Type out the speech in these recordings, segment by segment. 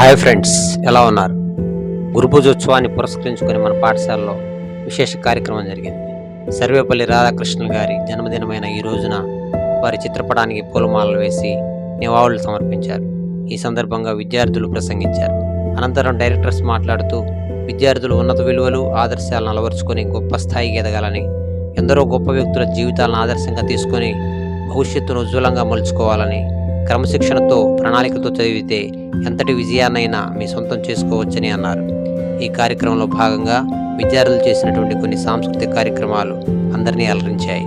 Hi friends ఎలా ఉన్నారు? గురుపూజోత్సవాన్ని పురస్కరించుకొని మన పాఠశాలలో విశేష కార్యక్రమం జరిగింది. సర్వేపల్లి రాధాకృష్ణ గారి జన్మదినమైన ఈ రోజున వారి చిత్రపటానికి పూలమాలలు వేసి నివాళులు సమర్పించారు. ఈ సందర్భంగా విద్యార్థులు ప్రసంగించారు. అనంతరం డైరెక్టర్స్ మాట్లాడుతూ విద్యార్థులు ఉన్నత విలువలు ఆదర్శాలను అలవరుచుకొని గొప్ప స్థాయికి ఎదగాలని ఎందరో గొప్ప వ్యక్తుల జీవితాలను ఆదర్శంగా తీసుకొని భవిష్యత్తును ఉజ్వలంగా మలుచుకోవాలని క్రమశిక్షణతో ప్రణాళికతో చదివితే ఎంతటి విజయాన్నైనా మీ సొంతం చేసుకోవచ్చని అన్నారు. ఈ కార్యక్రమంలో భాగంగా విద్యార్థులు చేసినటువంటి కొన్ని సాంస్కృతిక కార్యక్రమాలు అందరినీ అలరించాయి.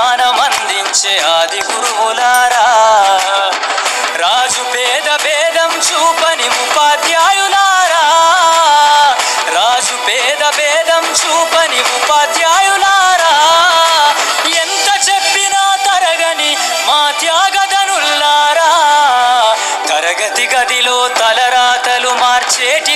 తలరాతలు మార్చేటి